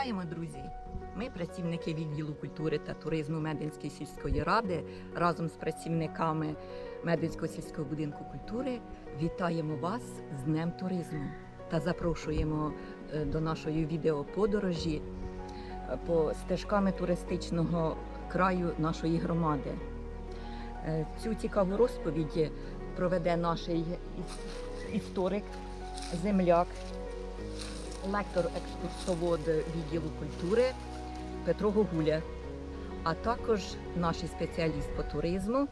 Вітаємо, друзі! Ми, працівники відділу культури та туризму Мединської сільської ради, разом з працівниками Мединського сільського будинку культури вітаємо вас з Днем туризму та запрошуємо е, до нашої відеоподорожі е, по стежками туристичного краю нашої громади. Е, Цю цікаву розповідь проведе наш історик, земляк, лектор екскурсовод відділу культури Петро Гогуля, а також наш спеціаліст по туризму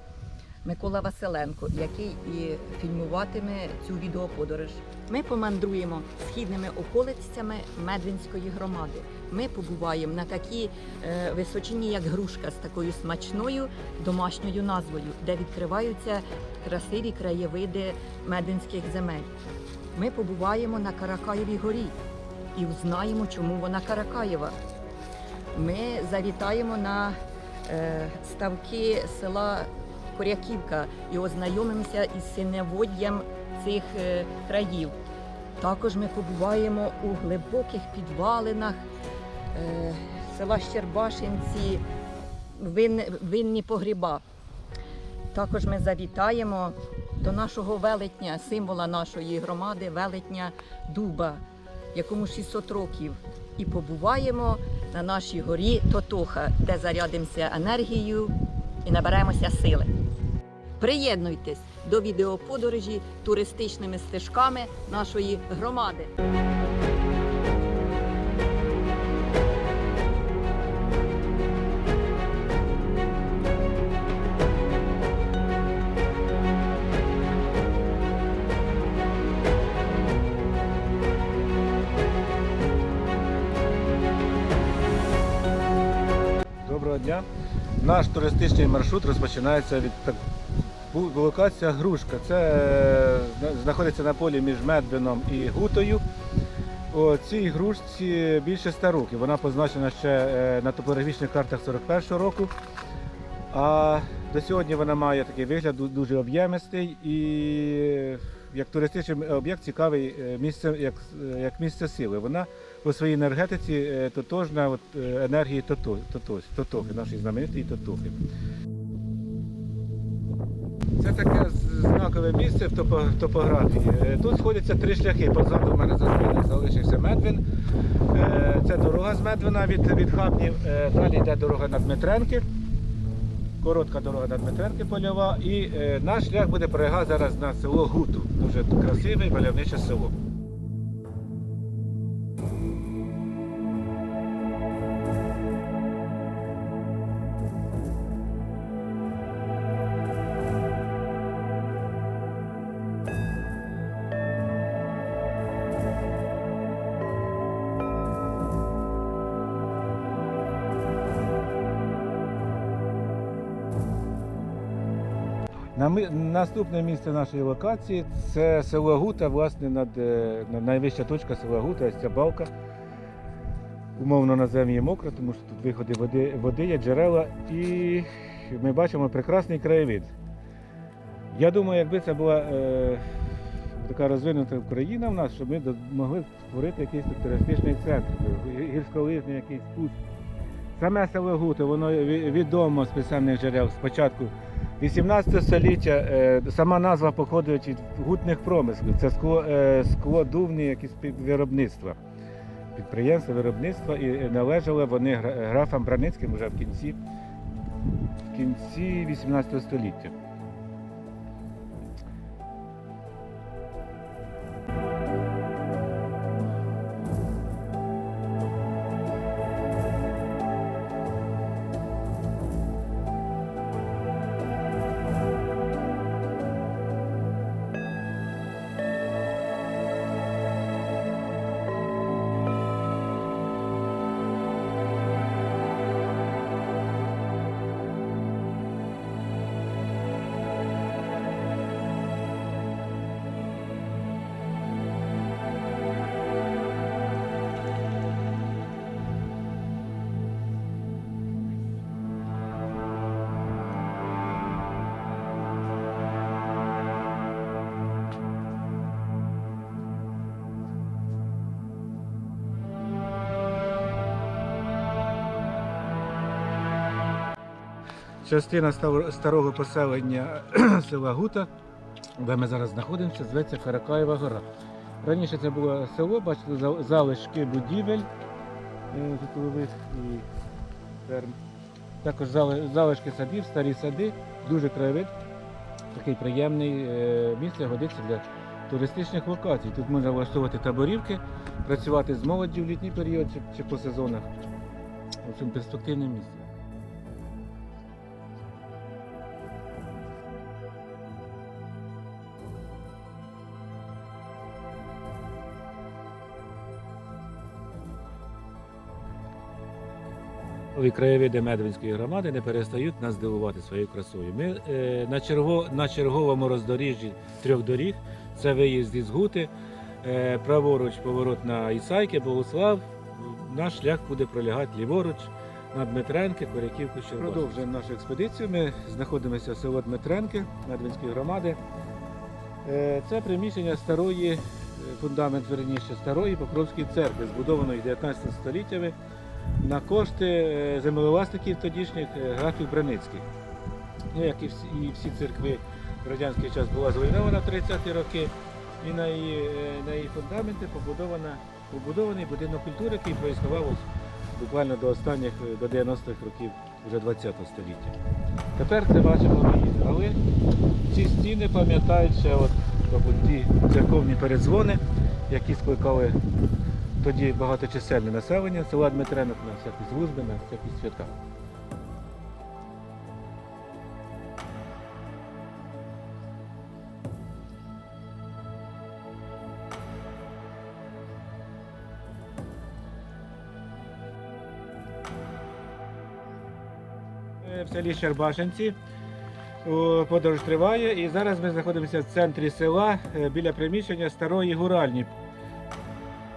Микола Василенко, який і фільмуватиме цю відеоподорож. Ми помандруємо східними околицями Медвинської громади. Ми побуваємо на такій е, височині, як грушка, з такою смачною домашньою назвою, де відкриваються красиві краєвиди мединських земель. Ми побуваємо на Каракаєвій горі і узнаємо, чому вона Каракаєва. Ми завітаємо на е, ставки села Коряківка і ознайомимося із синеводдям цих е, країв. Також ми побуваємо у глибоких підвалинах е, села Щербашинці, вин, винні погріба. Також ми завітаємо до нашого велетня, символа нашої громади, велетня Дуба, якому 600 років. І побуваємо на нашій горі Тотоха, де зарядимося енергією і наберемося сили. Приєднуйтесь до відеоподорожі туристичними стежками нашої громади. Дня. Наш туристичний маршрут розпочинається від локація Грушка. Це е, знаходиться на полі між Медвином і Гутою. У цій грушці більше 100 років. Вона позначена ще е, на топографічних картах 41-го року. А до сьогодні вона має такий вигляд дуже об'ємистий і як туристичний об'єкт цікавий е, місце, як, як місце сили. Вона по своїй енергетиці е, тотожна от, е, енергії Тото- Тотохи, нашої знаменитої Тотохи. Це таке знакове місце в топографії. Е, Тут сходяться три шляхи. Позаду в мене за спиною залишився Медвин. Це дорога з Медвина від, від Хабнів. Е, Далі йде дорога на Дмитренки. Коротка дорога на Дмитренки польова. І наш шлях буде перегад зараз на село Гуту. Дуже красиве мальовниче село. Наступне місце нашої локації це село Гута, власне, над, е, найвища точка села Гута, ось ця балка. Умовно називаємо її мокра, тому що тут виходи води, води є, джерела, і ми бачимо прекрасний краєвид. Я думаю, якби це була е, така розвинута Україна в нас, щоб ми могли створити якийсь туристичний центр, гі- гірськолижний якийсь спуск. Саме село Гута, воно відомо з писемних джерел спочатку 18 століття е, сама назва походить від гутних промислів. Це скло, е, склодувні якісь виробництва. Підприємства виробництва і е, належали вони графам Браницьким вже в кінці, в кінці 18 століття. Частина старого поселення села Гута, де ми зараз знаходимося, зветься Каракаєва гора. Раніше це було село, бачите, залишки будівель е, житлових і ферм. Також залишки садів, старі сади, дуже краєвид, такий приємний е, місце годиться для туристичних локацій. Тут можна влаштовувати таборівки, працювати з молоддю в літній період чи, по сезонах. В общем, перспективне місце. Краєвиди Медвинської громади не перестають нас дивувати своєю красою. Ми е, на, черго, на черговому роздоріжжі трьох доріг це виїзд із Гути, е, праворуч поворот на Ісайки, Богослав. Наш шлях буде пролягати ліворуч на Дмитренки, Коряківку, Щербас. Продовжуємо нашу експедицію. Ми знаходимося в село Дмитренки Медвинської громади. Е, Це приміщення старої, фундамент верніше старої Покровської церкви, збудованої 19 століттями на кошти е, землевласників тодішніх е, графів Браницьких. Ну, як і всі, і всі церкви в радянський час була зруйнована в 30-ті роки, і на її, е, на її фундаменти побудована, побудований будинок культури, який проіснував буквально до останніх до 90-х років вже 20-го століття. Тепер це бачимо. Але ці стіни пам'ятають ще от, мабуть, ті церковні передзвони, які скликали тоді багаточисельне населення села Дмитренок на всякі служби, на всякі свята. В селі Щербашинці подорож триває, і зараз ми знаходимося в центрі села е, біля приміщення старої гуральні.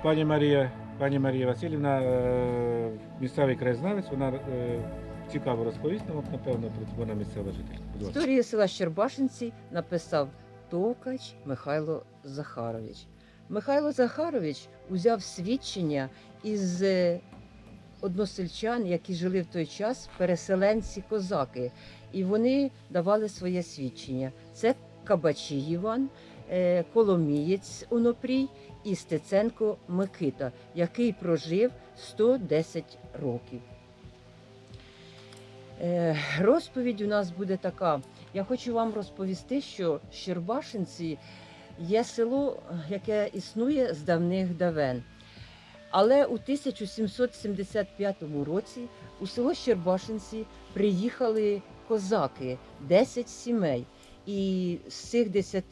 Пані Марія, пані Марія Васильівна, е, місцевий краєзнавець, вона е, цікаво розповість нам, напевно, про вона місцева жителька. Історію села Щербашинці написав Товкач Михайло Захарович. Михайло Захарович узяв свідчення із е, односельчан, які жили в той час, переселенці козаки, і вони давали своє свідчення. Це Кабачій Іван, Коломієць Онопрій і Стеценко Микита, який прожив 110 років. Е, Розповідь у нас буде така. Я хочу вам розповісти, що Щербашинці є село, яке існує з давних давен. Але у 1775 році у село Щербашинці приїхали козаки, 10 сімей. І з цих 10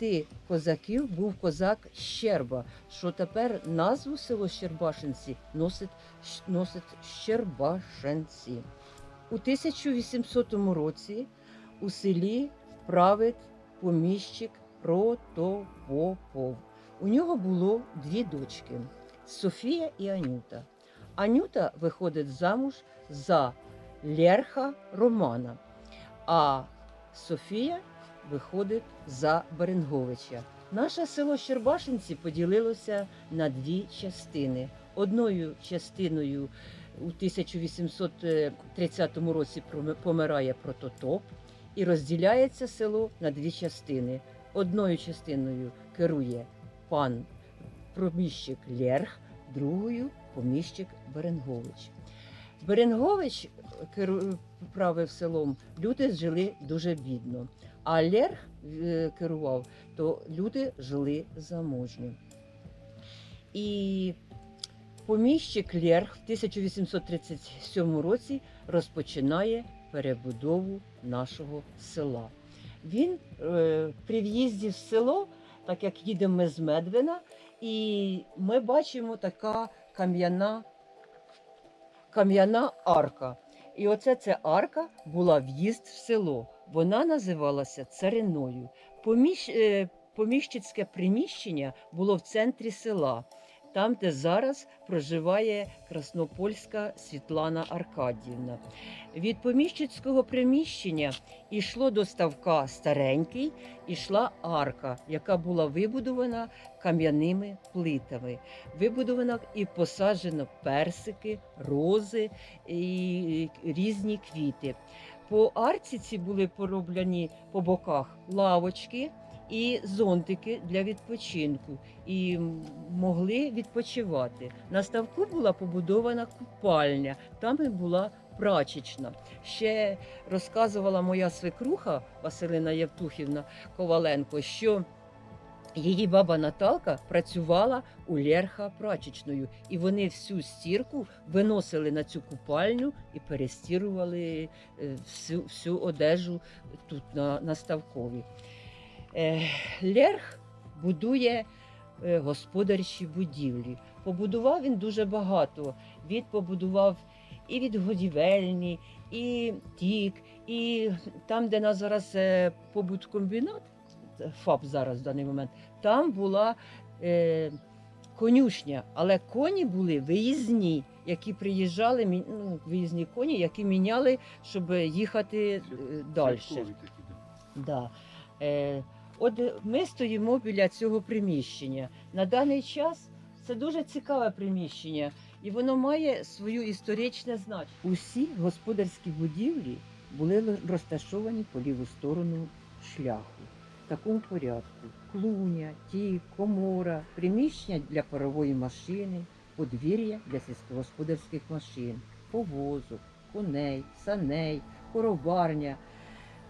козаків був козак Щерба, що тепер назву село Щербашинці носить, носить Щербашинці. У 1800 році у селі править поміщик Протопопов. У нього було дві дочки Софія і Анюта. Анюта виходить замуж за Лерха Романа, а Софія виходить за Беренговича. Наше село Щербашинці поділилося на дві частини. Одною частиною у 1830 році помирає прототоп і розділяється село на дві частини. Одною частиною керує пан поміщик Лерх, другою поміщик Беренгович. Беренгович правив селом, люди жили дуже бідно. А Лерх е, керував, то люди жили заможньо. І поміщик Лерх в 1837 році розпочинає перебудову нашого села. Він е, при в'їзді в село, так як їдемо ми з Медвина, і ми бачимо така кам'яна кам'яна арка. І оце ця арка була в'їзд в село. Вона називалася цариною. Поміщ, е, поміщицьке приміщення було в центрі села, там, де зараз проживає Краснопольська Світлана Аркадіївна. Від поміщицького приміщення йшло до ставка старенький, ішла арка, яка була вибудована кам'яними плитами. Вибудована і посаджено персики, рози і різні квіти. По арці ці були пороблені по боках лавочки і зонтики для відпочинку, і могли відпочивати. На ставку була побудована купальня, там і була прачечна. Ще розказувала моя свекруха Василина Євтухівна Коваленко, що її баба Наталка працювала у Лерха прачечною, і вони всю стірку виносили на цю купальню і перестірували е, всю, всю одежу тут на, на ставкові. Е, Лерх будує е, господарчі будівлі. Побудував він дуже багато. Він побудував і відгодівельні, і тік, і там, де нас зараз е, побуткомбінат, ФАП зараз в даний момент, там була е, конюшня, але коні були виїзні, які приїжджали, ну, виїзні коні, які міняли, щоб їхати е, далі. Да. Е, от ми стоїмо біля цього приміщення. На даний час це дуже цікаве приміщення, і воно має свою історичне значення. Усі господарські будівлі були розташовані по ліву сторону шляху. В такому порядку: клуня, тік, комора, приміщення для парової машини, подвір'я для сільськогосподарських машин, повозок, коней, саней, короварня,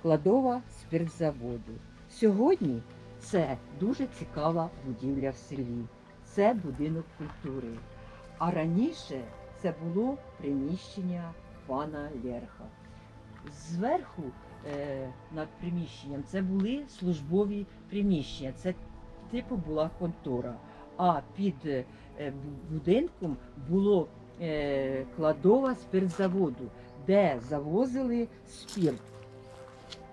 кладова спиртзаводу. Сьогодні це дуже цікава будівля в селі. Це будинок культури. А раніше це було приміщення пана Лерха. Зверху е, над приміщенням це були службові приміщення. Це типу була контора. А під е, будинком було е, кладова спиртзаводу, де завозили спирт.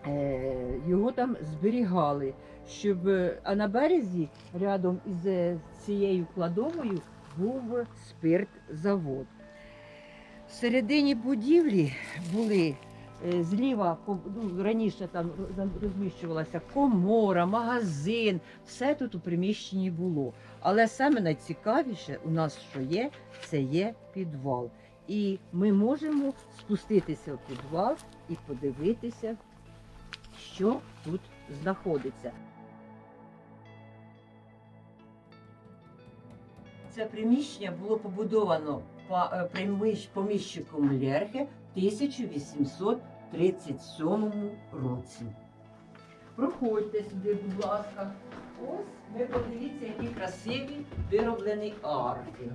Е, його там зберігали, щоб е, а на березі рядом із е, цією кладовою був спиртзавод. Всередині будівлі були зліва, ну, раніше там розміщувалася комора, магазин, все тут у приміщенні було. Але саме найцікавіше у нас, що є, це є підвал. І ми можемо спуститися в підвал і подивитися, що тут знаходиться. Це приміщення було побудовано е, поміщиком Лерхе в 1837 році. Проходьте сюди, будь ласка. Ось ви подивіться, які красиві вироблені арки.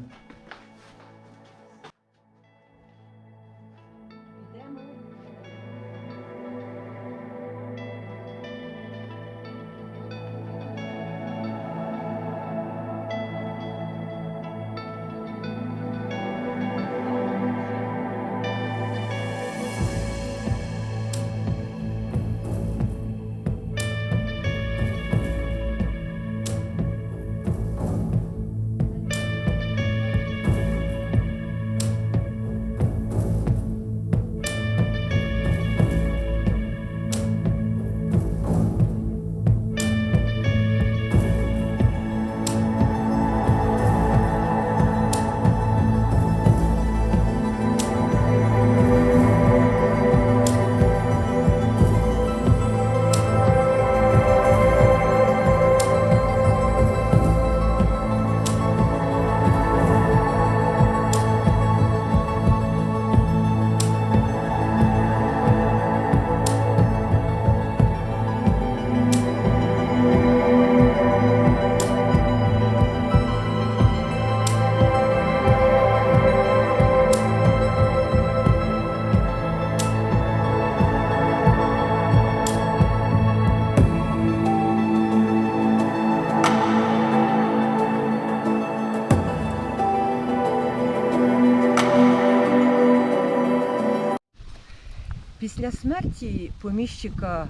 Смерті поміщика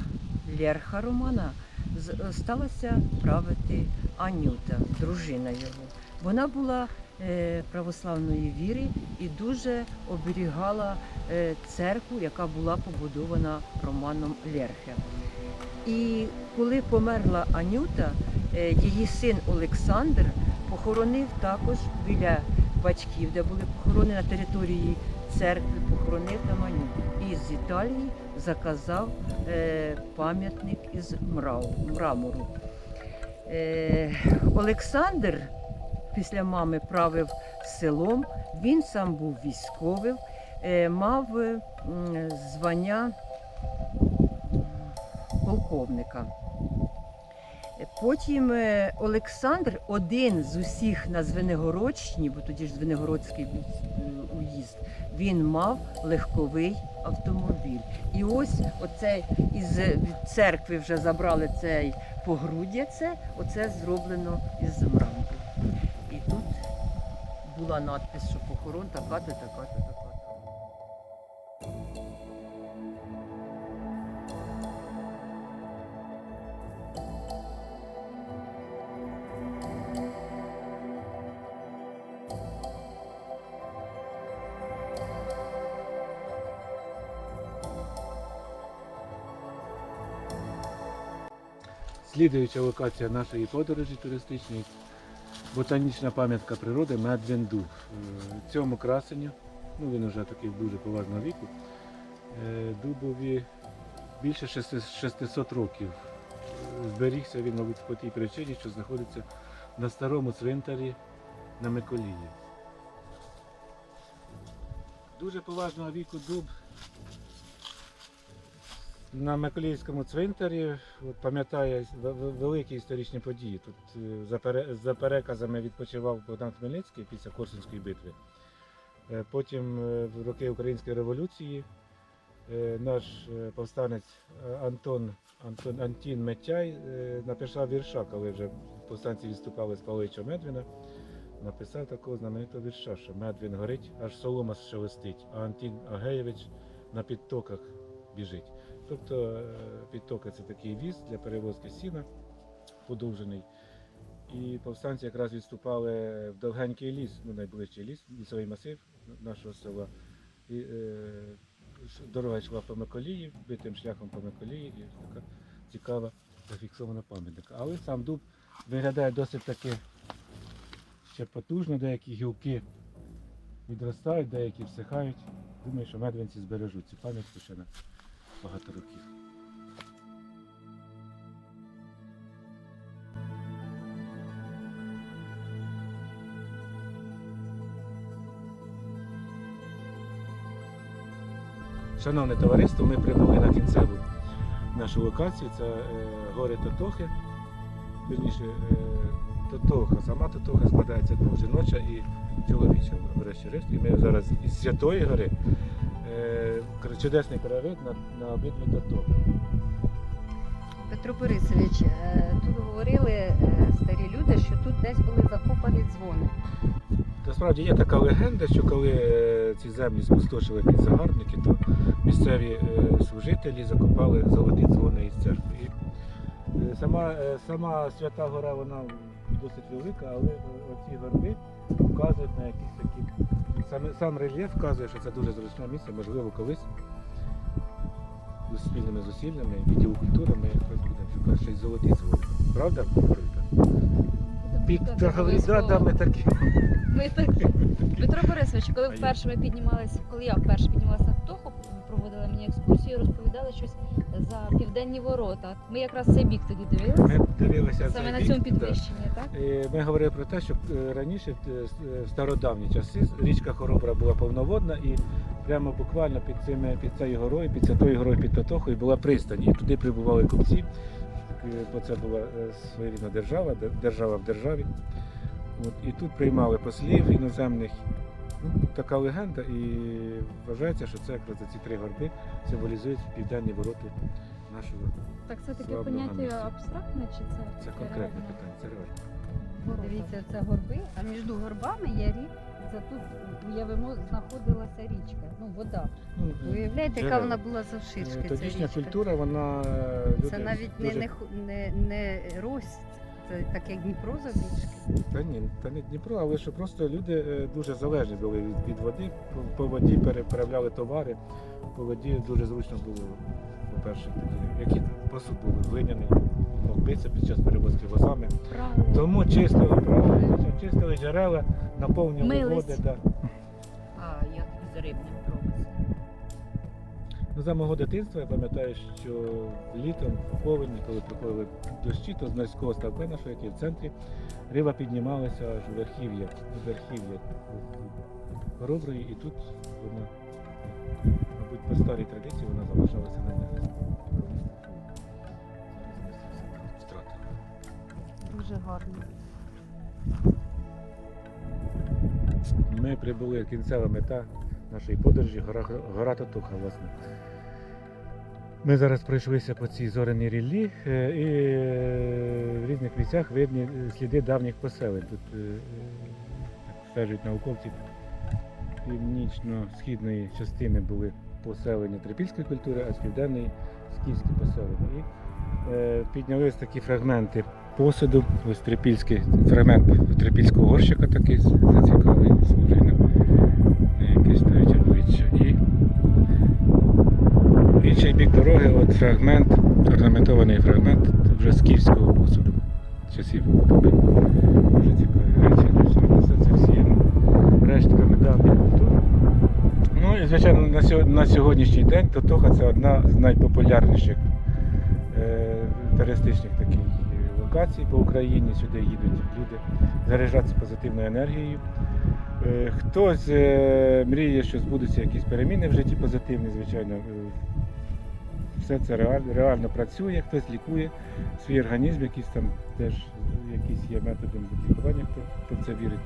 Лерха Романа з- сталося правити Анюта, дружина його. Вона була е, православної віри і дуже оберігала е, церкву, яка була побудована Романом Лерхе. І коли померла Анюта, е, її син Олександр похоронив також біля батьків, де були похоронені на території церкви, похоронив там Анюту. З Італії заказав е, пам'ятник із мрамору. Е, Олександр після мами правив селом, він сам був військовим, е, мав звання полковника. Е, Потім е, Олександр, один з усіх на Звенигородщині, бо тоді ж Звенигородський е, уїзд, він мав легковий автомобіль. І ось оцей із від церкви вже забрали цей погруддя, це оце зроблено із мрамору. І тут була надпис, що похорон така-то, така-то, Слідуюча локація нашої подорожі туристичної ботанічна пам'ятка природи Медвін Дуб. Е, Цьому красенню, ну він вже такий дуже поважного віку, е, дубові більше 600 600 років. Зберігся він, мабуть, по тій причині, що знаходиться на старому цвинтарі на Миколії. Дуже поважного віку дуб на Миколаївському цвинтарі пам'ятає великі історичні події. Тут е, за, пере- за переказами відпочивав Богдан Хмельницький після Корсунської битви. Е, Потім е, в роки Української революції наш повстанець Антон, Антон Антін Митяй е, написав вірша, коли вже повстанці відступали з Павловича Медвіна. Написав такого знаменитого вірша, що Медвін горить, аж солома шелестить, а Антін Агеєвич на підтоках біжить. Тобто е, підтоки це такий віз для перевозки сіна подовжений. І повстанці якраз відступали в довгенький ліс, ну найближчий ліс, лісовий масив нашого села. І, е, дорога йшла по Миколії, битим шляхом по Миколії, і така цікава зафіксована пам'ятка. Але сам дуб виглядає досить таки ще потужно, деякі гілки відростають, деякі всихають. Думаю, що медвинці збережуть цю пам'ятку ще на багато років. Шановне товариство, ми прибули на кінцеву нашу локацію. Це е, гори Тотохи. Вірніше, е, Тотоха. Сама Тотоха складається двох жіноча і чоловіча, врешті-решт. І ми зараз із Святої гори чудесний краєвид на, на обидві Тотохи. Петро Борисович, е, тут говорили е, старі люди, що тут десь були закопані дзвони. Насправді є така легенда, що коли е, ці землі спустошили під загарбники, то місцеві е, служителі закопали золоті дзвони із церкви. І, е, сама, е, сама свята гора вона досить велика, але е, оці горби вказують на якісь такі. Саме, сам рельєф вказує, що це дуже зручне місце, можливо, колись з спільними зусиллями відділу культури ми якраз будемо шукати й золоті звуки. Правда? Пік да, да, ми такі. Ми так. Петро Борисович, коли вперше ми піднімалися, коли я вперше піднімалася на Тоху, проводили мені екскурсію, розповідали щось за південні ворота. Ми якраз цей бік тоді дивилися. Ми дивилися Саме цей на бік, цьому підвищенні, так? Е, Ми говорили про те, що е, раніше, в е, е, в стародавні часи, річка Хоробра була повноводна і прямо буквально під, цими, під цією горою, під Святою горою, під Тотохою була пристань. І туди прибували купці, бо це була своєрідна держава, держава в державі. От, і тут приймали послів іноземних. Ну, така легенда, і вважається, що це якраз ці три горби символізують південні ворота нашого. Так це таке Славного поняття місця. абстрактне чи це? Це конкретне питання, це реально. Ворота. Дивіться, це горби, а між горбами є рік. Це тут уявимо, знаходилася річка. Ну, вода. Ну, уявляєте, яка джерела. вона була Е, завширшки? ця річка? культура, вона е, Це люди навіть не, дуже- не, ху- не, не Рось, це так як Дніпро завбільшки. Та ні, та не Дніпро, але що просто люди е, дуже залежні були від, від води. По, по воді переправляли товари, по воді дуже зручно було, по-перше, який посуд був глиняний, битися під час перевозки возами. Правильно. Тому чистили, правильно, чистили джерела, наповнювали Мились. води. Да. А як із рибним? Ну, За мого дитинства я пам'ятаю, що літом в повені, коли приходили дощі, то з Нальського ставка нашого, який в центрі, риба піднімалася аж у верхів'я, у верхів'я хороброї, і тут вона, мабуть, по старій традиції вона залишалася на це. Дуже гарно. Ми прибули кінцева мета нашої подорожі гора, гора Татуха, власне. Ми зараз пройшлися по цій зоряній ріллі е, і е, в різних місцях видні сліди давніх поселень. Тут е, як науковці північно-східної частини були поселення трипільської культури, а з південної скіфські поселення. І піднялись такі фрагменти посуду. Ось трипільський фрагмент трипільського горщика такий зацікавий, схожий фрагмент, орнаментований фрагмент вже скіфського посуду часів. Дуже цікаві речі. Все це всі рештками давніх культур. Ну і звичайно на сьо- на сьогоднішній день Тотоха це одна з найпопулярніших е, туристичних таких е, локацій по Україні. Сюди їдуть люди заряджатися позитивною енергією. Е, Хтось е, мріє, що збудуться якісь переміни в житті позитивні, звичайно. Все це реально, реально працює, хтось лікує свій організм, якісь там теж якісь є методом лікування, хто, хто в це вірить.